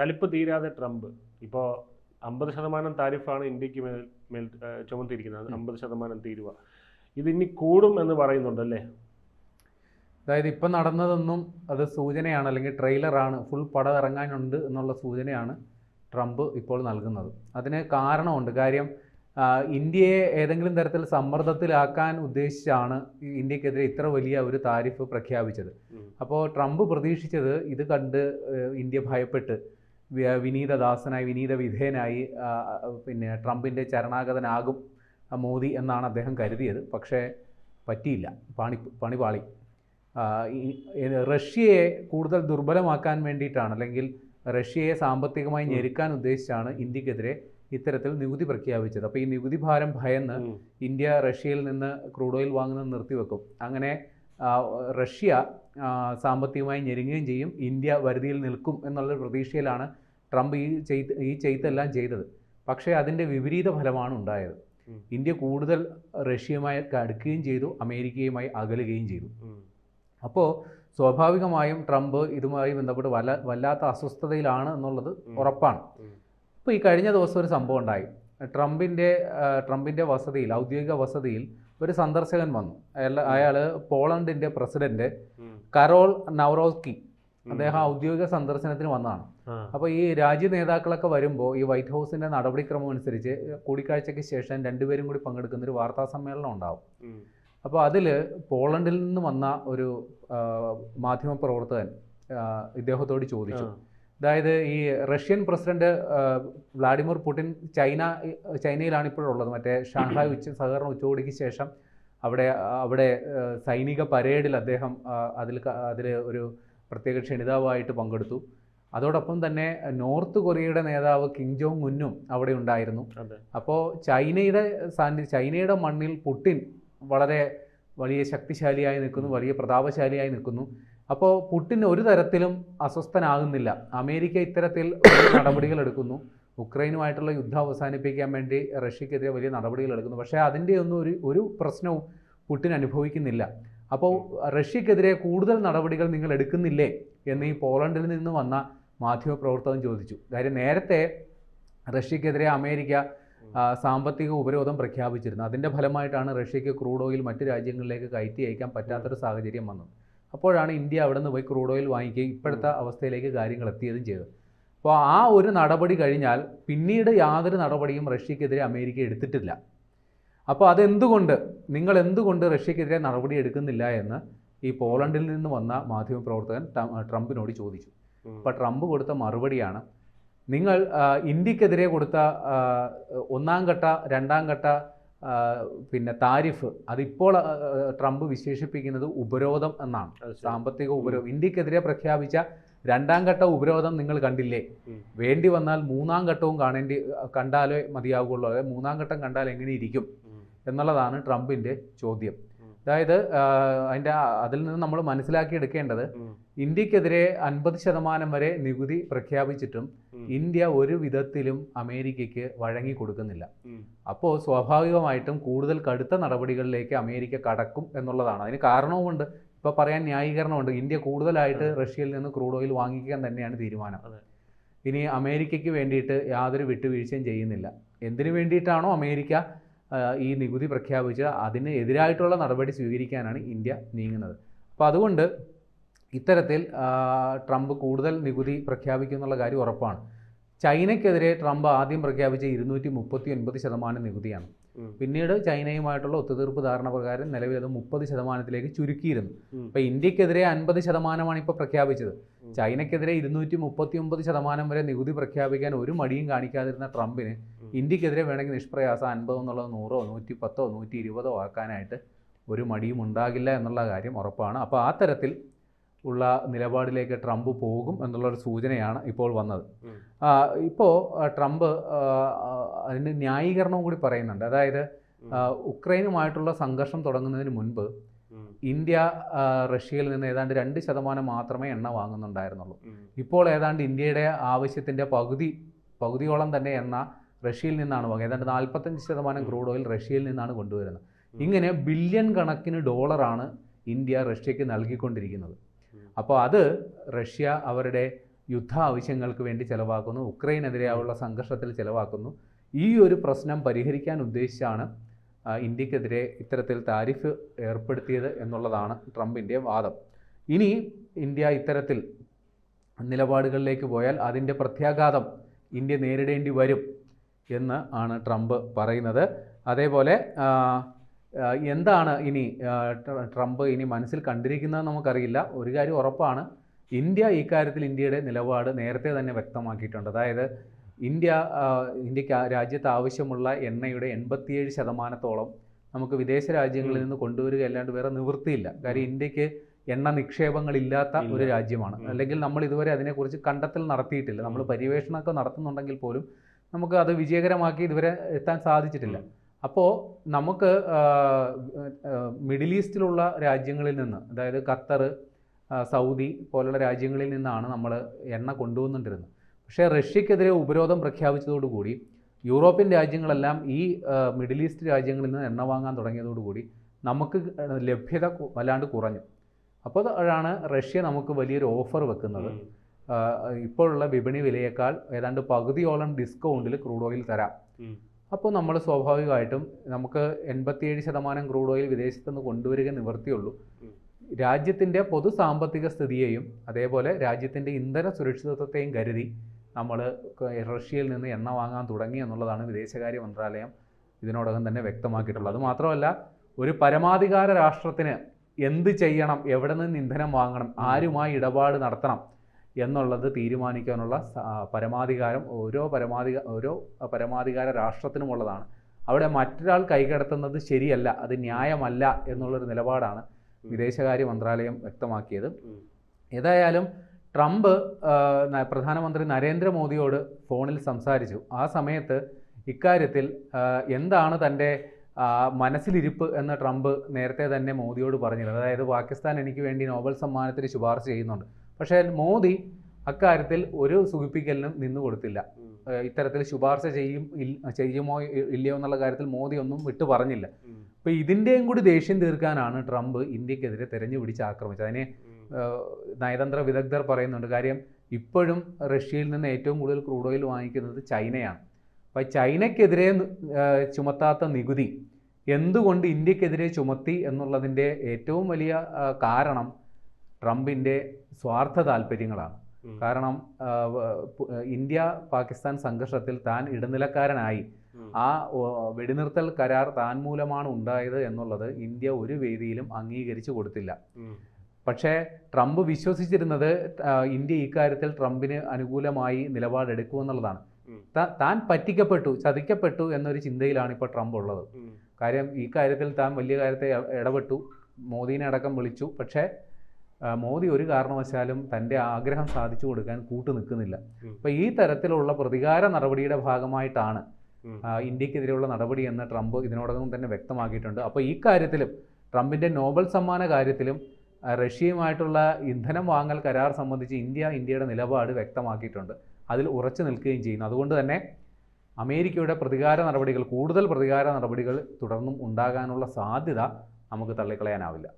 കലിപ്പ് തീരാതെ ട്രംപ്. ഇപ്പോൾ അമ്പത് ശതമാനം താരിഫാണ് ഇന്ത്യയ്ക്ക് മേൽ മേൽ ചുമത്തിയിരിക്കുന്നത്. അമ്പത് ശതമാനം തീരുവ. ഇത് ഇനി കൂടും എന്ന് പറയുന്നുണ്ടല്ലേ? അതായത് ഇപ്പം നടന്നതൊന്നും അത് സൂചനയാണ് അല്ലെങ്കിൽ ട്രെയിലറാണ് ഫുൾ പടം ഇറങ്ങാനുണ്ട് എന്നുള്ള സൂചനയാണ് ട്രംപ് ഇപ്പോൾ നൽകുന്നത്. അതിന് കാരണമുണ്ട്. കാര്യം ഇന്ത്യയെ ഏതെങ്കിലും തരത്തിൽ സമ്മർദ്ദത്തിലാക്കാൻ ഉദ്ദേശിച്ചാണ് ഇന്ത്യക്കെതിരെ ഇത്ര വലിയ ഒരു താരിഫ് പ്രഖ്യാപിച്ചത്. അപ്പോൾ ട്രംപ് പ്രതീക്ഷിച്ചത് ഇത് കണ്ട് ഇന്ത്യ ഭയപ്പെട്ട് വിനീതദാസനായി വിനീത വിധേയനായി പിന്നെ ട്രംപിന്റെ ചരണാഗതനാകും മോദി എന്നാണ് അദ്ദേഹം കരുതിയത്. പക്ഷേ പറ്റിയില്ല. പണി പണി പാളി. ആ, ഈ- ഈ റഷ്യയെ കൂടുതൽ ദുർബലമാക്കാൻ വേണ്ടിയിട്ടാണ് അല്ലെങ്കിൽ റഷ്യയെ സാമ്പത്തികമായി. ഞെരുക്കാൻ ഉദ്ദേശിച്ചാണ് ഇന്ത്യക്കെതിരെ ഇത്തരത്തിൽ നികുതി പ്രഖ്യാപിച്ചത്. അപ്പോൾ ഈ നികുതി ഭാരം ഭയന്ന്. ഇന്ത്യ റഷ്യയിൽ നിന്ന് ക്രൂഡ് ഓയിൽ വാങ്ങുന്നത് നിർത്തിവെക്കും. അങ്ങനെ റഷ്യ സാമ്പത്തികമായി ഞെരുങ്ങുകയും ചെയ്യും. ഇന്ത്യ വരുതിയിൽ നിൽക്കും എന്നുള്ള പ്രതീക്ഷയിലാണ് ട്രംപ് ഈ ചെയ്ത് ഈ ചെയ്തെല്ലാം ചെയ്തത്. പക്ഷേ അതിന്റെ വിപരീത ഫലമാണ് ഉണ്ടായത്. ഇന്ത്യ കൂടുതൽ റഷ്യയുമായി അടുക്കുകയും ചെയ്തു അമേരിക്കയുമായി അകലുകയും ചെയ്തു. അപ്പോൾ സ്വാഭാവികമായും ട്രംപ് ഇതുമായി ബന്ധപ്പെട്ട് വല്ല വല്ലാത്ത അസ്വസ്ഥതയിലാണ് എന്നുള്ളത് ഉറപ്പാണ്. ഇപ്പോൾ ഈ കഴിഞ്ഞ ദിവസം ഒരു സംഭവം ഉണ്ടായി. ട്രംപിന്റെ ട്രംപിന്റെ വസതിയിൽ ഔദ്യോഗിക വസതിയിൽ ഒരു സന്ദർശകൻ വന്നു. അയാൾ അയാൾ പോളണ്ടിന്റെ പ്രസിഡന്റ് കരോൾ നവറോസ്കി. അദ്ദേഹം ഔദ്യോഗിക സന്ദർശനത്തിന് വന്നതാണ്. അപ്പൊ അപ്പോൾ ഈ രാജ്യ നേതാക്കളൊക്കെ വരുമ്പോൾ ഈ വൈറ്റ് ഹൗസിന്റെ നടപടിക്രമം അനുസരിച്ച് കൂടിക്കാഴ്ചയ്ക്ക് ശേഷം രണ്ടുപേരും കൂടി പങ്കെടുക്കുന്ന ഒരു വാർത്താ സമ്മേളനം ഉണ്ടാവും. അപ്പൊ അപ്പോൾ അതിൽ പോളണ്ടിൽ നിന്ന് വന്ന ഒരു മാധ്യമ പ്രവർത്തകൻ ഇദ്ദേഹത്തോട് ചോദിച്ചു. അതായത് ഈ Russian president Vladimir Putin China ചൈനയിലാണ് ഇപ്പോഴുള്ളത്. മറ്റേ ഷാങ്ഹായ് ഉച്ച സഹകരണ ഉച്ചകോടിക്ക് ശേഷം അവിടെ അവിടെ സൈനിക പരേഡിൽ അദ്ദേഹം അതിൽ അതിൽ ഒരു പ്രത്യേക ക്ഷണിതാവായിട്ട് പങ്കെടുത്തു. അതോടൊപ്പം തന്നെ നോർത്ത് കൊറിയയുടെ നേതാവ് കിം ജോങ് ഉന്നും അവിടെ ഉണ്ടായിരുന്നു. അപ്പോൾ ചൈനയുടെ ചൈനയുടെ മണ്ണിൽ പുടിൻ വളരെ വലിയ ശക്തിശാലിയായി നിൽക്കുന്നു വലിയ പ്രതാപശാലിയായി നിൽക്കുന്നു. അപ്പോൾ പുടിൻ ഒരു തരത്തിലും അസ്വസ്ഥനാകുന്നില്ല. അമേരിക്ക ഇത്തരത്തിൽ നടപടികൾ എടുക്കുന്നു ഉക്രൈനുമായിട്ടുള്ള യുദ്ധം അവസാനിപ്പിക്കാൻ വേണ്ടി റഷ്യക്കെതിരെ വലിയ നടപടികൾ എടുക്കുന്നു പക്ഷേ അതിന്റെ ഒന്നും ഒരു ഒരു പ്രശ്നവും പുടിൻ അനുഭവിക്കുന്നില്ല. അപ്പോൾ റഷ്യക്കെതിരെ കൂടുതൽ നടപടികൾ നിങ്ങൾ എടുക്കുന്നില്ലേ എന്ന് ഈ പോളണ്ടിൽ നിന്ന് വന്ന മാധ്യമപ്രവർത്തകൻ ചോദിച്ചു. കാര്യം നേരത്തെ റഷ്യക്കെതിരെ അമേരിക്ക സാമ്പത്തിക ഉപരോധം പ്രഖ്യാപിച്ചിരുന്നു. അതിന്റെ ഫലമായിട്ടാണ് റഷ്യക്ക് ക്രൂഡ് ഓയിൽ മറ്റ് രാജ്യങ്ങളിലേക്ക് കയറ്റി അയക്കാൻ പറ്റാത്തൊരു സാഹചര്യം വന്നത്. അപ്പോഴാണ് ഇന്ത്യ അവിടെ നിന്ന് പോയി ക്രൂഡ് ഓയിൽ വാങ്ങിക്കുകയും ഇപ്പോഴത്തെ അവസ്ഥയിലേക്ക് കാര്യങ്ങൾ എത്തിയതും ചെയ്തത്. അപ്പോൾ ആ ഒരു നടപടി കഴിഞ്ഞാൽ പിന്നീട് യാതൊരു നടപടിയും റഷ്യക്കെതിരെ അമേരിക്ക എടുത്തിട്ടില്ല. അപ്പോൾ അതെന്തുകൊണ്ട് നിങ്ങൾ എന്തുകൊണ്ട് റഷ്യക്കെതിരെ നടപടി എടുക്കുന്നില്ല എന്ന് ഈ പോളണ്ടിൽ നിന്ന് വന്ന മാധ്യമപ്രവർത്തകൻ ട്രംപിനോട് ചോദിച്ചു. അപ്പോൾ ട്രംപ് കൊടുത്ത മറുപടിയാണ് നിങ്ങൾ ഇന്ത്യക്കെതിരെ കൊടുത്ത ഒന്നാം ഘട്ട രണ്ടാം ഘട്ട പിന്നെ താരിഫ് അതിപ്പോൾ ട്രംപ് വിശേഷിപ്പിക്കുന്നത് ഉപരോധം എന്നാണ്. സാമ്പത്തിക ഉപരോധം. ഇന്ത്യക്കെതിരെ പ്രഖ്യാപിച്ച രണ്ടാം ഘട്ട ഉപരോധം നിങ്ങൾ കണ്ടില്ലേ? വേണ്ടി വന്നാൽ മൂന്നാം ഘട്ടവും കാണേണ്ടി കണ്ടാലേ മതിയാവുകയുള്ളൂ. അതായത് മൂന്നാം ഘട്ടം കണ്ടാൽ എങ്ങനെ ഇരിക്കും? എന്നുള്ളതാണ് ട്രംപിന്റെ ചോദ്യം. അതായത് അതിന്റെ അതിൽ നിന്ന് നമ്മൾ മനസ്സിലാക്കിയെടുക്കേണ്ടത്. ഇന്ത്യക്കെതിരെ അൻപത് ശതമാനം വരെ നികുതി പ്രഖ്യാപിച്ചിട്ടും ഇന്ത്യ ഒരു വിധത്തിലും അമേരിക്കയ്ക്ക് വഴങ്ങി കൊടുക്കുന്നില്ല. അപ്പോ അപ്പോൾ സ്വാഭാവികമായിട്ടും കൂടുതൽ കടുത്ത നടപടികളിലേക്ക് അമേരിക്ക കടക്കും എന്നുള്ളതാണ്. അതിന് കാരണവുമുണ്ട്. ഇപ്പോൾ പറയാൻ ന്യായീകരണമുണ്ട്. ഇന്ത്യ കൂടുതലായിട്ട് റഷ്യയിൽ നിന്ന് ക്രൂഡ് ഓയിൽ വാങ്ങിക്കാൻ തന്നെയാണ് തീരുമാനം. ഇനി അമേരിക്കയ്ക്ക് വേണ്ടിയിട്ട് യാതൊരു വിട്ടുവീഴ്ചയും ചെയ്യുന്നില്ല. എന്തിനു വേണ്ടിയിട്ടാണോ അമേരിക്ക ഈ നികുതി പ്രഖ്യാപിച്ച് അതിന് എതിരായിട്ടുള്ള നടപടി സ്വീകരിക്കാനാണ് ഇന്ത്യ നീങ്ങുന്നത്. അപ്പോൾ അതുകൊണ്ട് ഇത്തരത്തിൽ ട്രംപ് കൂടുതൽ നികുതി പ്രഖ്യാപിക്കും എന്നുള്ള കാര്യം ഉറപ്പാണ്. ചൈനയ്ക്കെതിരെ ട്രംപ് ആദ്യം പ്രഖ്യാപിച്ച ഇരുന്നൂറ്റി മുപ്പത്തി ഒൻപത് ശതമാനം നികുതിയാണ്. പിന്നീട് ചൈനയുമായിട്ടുള്ള ഒത്തുതീർപ്പ് ധാരണ പ്രകാരം നിലവിൽ അത് മുപ്പത് ശതമാനത്തിലേക്ക് ചുരുക്കിയിരുന്നു. ഇപ്പൊ അപ്പോൾ ഇന്ത്യക്കെതിരെ അൻപത് ശതമാനമാണ് ഇപ്പോൾ പ്രഖ്യാപിച്ചത്. ചൈനയ്ക്കെതിരെ ഇരുന്നൂറ്റി മുപ്പത്തി ഒമ്പത് ശതമാനം വരെ നികുതി പ്രഖ്യാപിക്കാൻ ഒരു മടിയും കാണിക്കാതിരുന്ന ട്രംപിന്. ഇന്ത്യക്കെതിരെ വേണമെങ്കിൽ നിഷ്പ്രയാസം അൻപത് എന്നുള്ളത് നൂറോ നൂറ്റി പത്തോ നൂറ്റി ഇരുപതോ ആക്കാനായിട്ട് ഒരു മടിയും ഉണ്ടാകില്ല എന്നുള്ള കാര്യം ഉറപ്പാണ്. അപ്പോൾ ആ തരത്തിൽ ഉള്ള നിലപാടിലേക്ക് ട്രംപ് പോകും എന്നുള്ളൊരു സൂചനയാണ് ഇപ്പോൾ വന്നത്. ഇപ്പോൾ ട്രംപ് അതിന് ന്യായീകരണവും കൂടി പറയുന്നുണ്ട്. അതായത് ഉക്രൈനുമായിട്ടുള്ള സംഘർഷം തുടങ്ങുന്നതിന് മുൻപ് ഇന്ത്യ റഷ്യയിൽ നിന്ന് ഏതാണ്ട് രണ്ട് ശതമാനം മാത്രമേ എണ്ണ വാങ്ങുന്നുണ്ടായിരുന്നുള്ളൂ. ഇപ്പോൾ ഏതാണ്ട് ഇന്ത്യയുടെ ആവശ്യത്തിന്റെ പകുതി പകുതിയോളം തന്നെ എണ്ണ റഷ്യയിൽ നിന്നാണ് വാങ്ങുക ഏതാണ്ട് നാൽപ്പത്തഞ്ച് ശതമാനം ക്രൂഡ് ഓയിൽ റഷ്യയിൽ നിന്നാണ് കൊണ്ടുവരുന്നത്. ഇങ്ങനെ ബില്യൺ കണക്കിന് ഡോളറാണ് ഇന്ത്യ റഷ്യക്ക് നൽകിക്കൊണ്ടിരിക്കുന്നത്. അപ്പോൾ അത് റഷ്യ അവരുടെ യുദ്ധ ആവശ്യങ്ങൾക്ക് വേണ്ടി ചിലവാക്കുന്നു. ഉക്രൈനെതിരെയുള്ള സംഘർഷത്തിൽ ചിലവാക്കുന്നു. ഈ ഒരു പ്രശ്നം പരിഹരിക്കാൻ ഉദ്ദേശിച്ചാണ് ഇന്ത്യക്കെതിരെ ഇത്തരത്തിൽ താരിഫ് ഏർപ്പെടുത്തിയത് എന്നുള്ളതാണ് ട്രംപിന്റെ വാദം. ഇനി ഇന്ത്യ ഇത്തരത്തിൽ നിലപാടുകളിലേക്ക് പോയാൽ അതിന്റെ പ്രത്യാഘാതം ഇന്ത്യ നേരിടേണ്ടി വരും എന്ന് ആണ് ട്രംപ് പറയുന്നത്. അതേപോലെ എന്താണ് ഇനി ട്രംപ് ഇനി മനസ്സിൽ കണ്ടിരിക്കുന്നത് നമുക്കറിയില്ല. ഒരു കാര്യം ഉറപ്പാണ്. ഇന്ത്യ ഇക്കാര്യത്തിൽ ഇന്ത്യയുടെ നിലപാട് നേരത്തെ തന്നെ വ്യക്തമാക്കിയിട്ടുണ്ട്. അതായത് ഇന്ത്യ ഇന്ത്യയ്ക്ക് രാജ്യത്ത് ആവശ്യമുള്ള എണ്ണയുടെ എൺപത്തിയേഴ് ശതമാനത്തോളം നമുക്ക് വിദേശ രാജ്യങ്ങളിൽ നിന്ന് കൊണ്ടുവരിക അല്ലാണ്ട് വേറെ നിവൃത്തിയില്ല. കാര്യം ഇന്ത്യയ്ക്ക് എണ്ണ നിക്ഷേപങ്ങളില്ലാത്ത ഒരു രാജ്യമാണ്. അല്ലെങ്കിൽ നമ്മൾ ഇതുവരെ അതിനെക്കുറിച്ച് കണ്ടെത്തൽ നടത്തിയിട്ടില്ല. നമ്മൾ പര്യവേഷണമൊക്കെ നടത്തുന്നുണ്ടെങ്കിൽ പോലും നമുക്ക് അത് വിജയകരമാക്കി ഇതുവരെ എത്താൻ സാധിച്ചിട്ടില്ല. അപ്പോൾ നമുക്ക് മിഡിൽ ഈസ്റ്റിലുള്ള രാജ്യങ്ങളിൽ നിന്ന് അതായത് ഖത്തർ സൗദി പോലുള്ള രാജ്യങ്ങളിൽ നിന്നാണ് നമ്മൾ എണ്ണ കൊണ്ടുവന്നുകൊണ്ടിരുന്നത്. പക്ഷേ റഷ്യക്കെതിരെ ഉപരോധം പ്രഖ്യാപിച്ചതോടുകൂടി യൂറോപ്യൻ രാജ്യങ്ങളെല്ലാം ഈ മിഡിൽ ഈസ്റ്റ് രാജ്യങ്ങളിൽ നിന്ന് എണ്ണ വാങ്ങാൻ തുടങ്ങിയതോടുകൂടി നമുക്ക് ലഭ്യത വല്ലാണ്ട് കുറഞ്ഞു. അപ്പോൾ അതാണ് റഷ്യ നമുക്ക് വലിയൊരു ഓഫർ വെക്കുന്നത്. ഇപ്പോഴുള്ള വിപണി വിലയേക്കാൾ ഏതാണ്ട് പകുതിയോളം ഡിസ്കൗണ്ടിൽ ക്രൂഡ് ഓയിൽ തരാം. അപ്പോൾ നമ്മൾ സ്വാഭാവികമായിട്ടും നമുക്ക് എൺപത്തിയേഴ് ശതമാനം ക്രൂഡ് ഓയിൽ വിദേശത്ത് നിന്ന് കൊണ്ടുവരിക നിവർത്തിയുള്ളൂ. രാജ്യത്തിന്റെ പൊതു സാമ്പത്തിക സ്ഥിതിയെയും അതേപോലെ രാജ്യത്തിന്റെ ഇന്ധന സുരക്ഷിതത്വത്തെയും കരുതി നമ്മൾ റഷ്യയിൽ നിന്ന് എണ്ണ വാങ്ങാൻ തുടങ്ങി എന്നുള്ളതാണ് വിദേശകാര്യ മന്ത്രാലയം ഇതിനോടകം തന്നെ വ്യക്തമാക്കിയിട്ടുള്ളത്. അതുമാത്രമല്ല ഒരു പരമാധികാര രാഷ്ട്രത്തിന് എന്ത് ചെയ്യണം എവിടെ നിന്ന് ഇന്ധനം വാങ്ങണം ആരുമായി ഇടപാട് നടത്തണം എന്നുള്ളത് തീരുമാനിക്കാനുള്ള പരമാധികാരം ഓരോ പരമാധിക ഓരോ പരമാധികാര രാഷ്ട്രത്തിനുമുള്ളതാണ്. അവിടെ മറ്റൊരാൾ കൈകടത്തുന്നത് ശരിയല്ല അത് ന്യായമല്ല എന്നുള്ളൊരു നിലപാടാണ് വിദേശകാര്യ മന്ത്രാലയം വ്യക്തമാക്കിയത്. ഏതായാലും ട്രംപ് പ്രധാനമന്ത്രി നരേന്ദ്രമോദിയോട് ഫോണിൽ സംസാരിച്ചു. ആ സമയത്ത് ഇക്കാര്യത്തിൽ എന്താണ് തന്റെ മനസ്സിലിരിപ്പ് എന്ന് ട്രംപ് നേരത്തെ തന്നെ മോദിയോട് പറഞ്ഞിരുന്നത്. അതായത് പാകിസ്ഥാൻ എനിക്ക് വേണ്ടി നോബൽ സമ്മാനത്തിന് ശുപാർശ ചെയ്യുന്നുണ്ട്. പക്ഷേ മോദി അക്കാര്യത്തിൽ ഒരു സുഖിപ്പിക്കലിനും നിന്നു കൊടുത്തില്ല. ഇത്തരത്തിൽ ശുപാർശ ചെയ്യും ചെയ്യുമോ ഇല്ലയോ എന്നുള്ള കാര്യത്തിൽ മോദി ഒന്നും വിട്ടു പറഞ്ഞില്ല. അപ്പോൾ ഇതിന്റെയും കൂടി ദേഷ്യം തീർക്കാനാണ് ട്രംപ് ഇന്ത്യക്കെതിരെ തെരഞ്ഞു പിടിച്ച് ആക്രമിച്ചത്. അതിനെ നയതന്ത്ര വിദഗ്ധർ പറയുന്നുണ്ട് കാര്യം ഇപ്പോഴും റഷ്യയിൽ നിന്ന് ഏറ്റവും കൂടുതൽ ക്രൂഡ് ഓയിൽ വാങ്ങിക്കുന്നത് ചൈനയാണ്. അപ്പോൾ ചൈനയ്ക്കെതിരെ ചുമത്താത്ത നികുതി എന്തുകൊണ്ട് ഇന്ത്യക്കെതിരെ ചുമത്തി എന്നുള്ളതിന്റെ ഏറ്റവും വലിയ കാരണം ട്രംപിന്റെ സ്വാർത്ഥ താല്പര്യങ്ങളാണ്. കാരണം ഇന്ത്യ പാകിസ്ഥാൻ സംഘർഷത്തിൽ താൻ ഇടനിലക്കാരനായി. ആ വെടിനിർത്തൽ കരാർ താൻ മൂലമാണ് ഉണ്ടായത് എന്നുള്ളത് ഇന്ത്യ ഒരു വേദിയിലും അംഗീകരിച്ചു കൊടുത്തില്ല. പക്ഷേ ട്രംപ് വിശ്വസിച്ചിരുന്നത് ഇന്ത്യ ഇക്കാര്യത്തിൽ ട്രംപിന് അനുകൂലമായി നിലപാടെടുക്കുമെന്നുള്ളതാണ്. താൻ പറ്റിക്കപ്പെട്ടു ചതിക്കപ്പെട്ടു എന്നൊരു ചിന്തയിലാണ് ഇപ്പോൾ ട്രംപ് ഉള്ളത്. കാര്യം ഈ കാര്യത്തിൽ താൻ വലിയ കാര്യത്തെ ഇട- ഇടപെട്ടു. മോദീനെ അടക്കം വിളിച്ചു. പക്ഷേ മോദി ഒരു കാരണവശാലും തന്റെ ആഗ്രഹം സാധിച്ചു കൊടുക്കാൻ കൂട്ടു നിൽക്കുന്നില്ല. അപ്പോൾ ഈ തരത്തിലുള്ള പ്രതികാര നടപടിയുടെ ഭാഗമായിട്ടാണ് ഇന്ത്യക്കെതിരെയുള്ള നടപടി എന്ന് ട്രംപ് ഇതിനോടകം തന്നെ വ്യക്തമാക്കിയിട്ടുണ്ട്. അപ്പോൾ ഈ കാര്യത്തിലും ട്രംപിന്റെ നോബൽ സമ്മാന കാര്യത്തിലും റഷ്യയുമായിട്ടുള്ള ഇന്ധനം വാങ്ങൽ കരാർ സംബന്ധിച്ച് ഇന്ത്യ ഇന്ത്യയുടെ നിലപാട് വ്യക്തമാക്കിയിട്ടുണ്ട്. അതിൽ ഉറച്ചു നിൽക്കുകയും ചെയ്യുന്നു. അതുകൊണ്ട് തന്നെ അമേരിക്കയുടെ പ്രതികാര നടപടികൾ കൂടുതൽ പ്രതികാര നടപടികൾ തുടർന്നും ഉണ്ടാകാനുള്ള സാധ്യത നമുക്ക് തള്ളിക്കളയാനാവില്ല.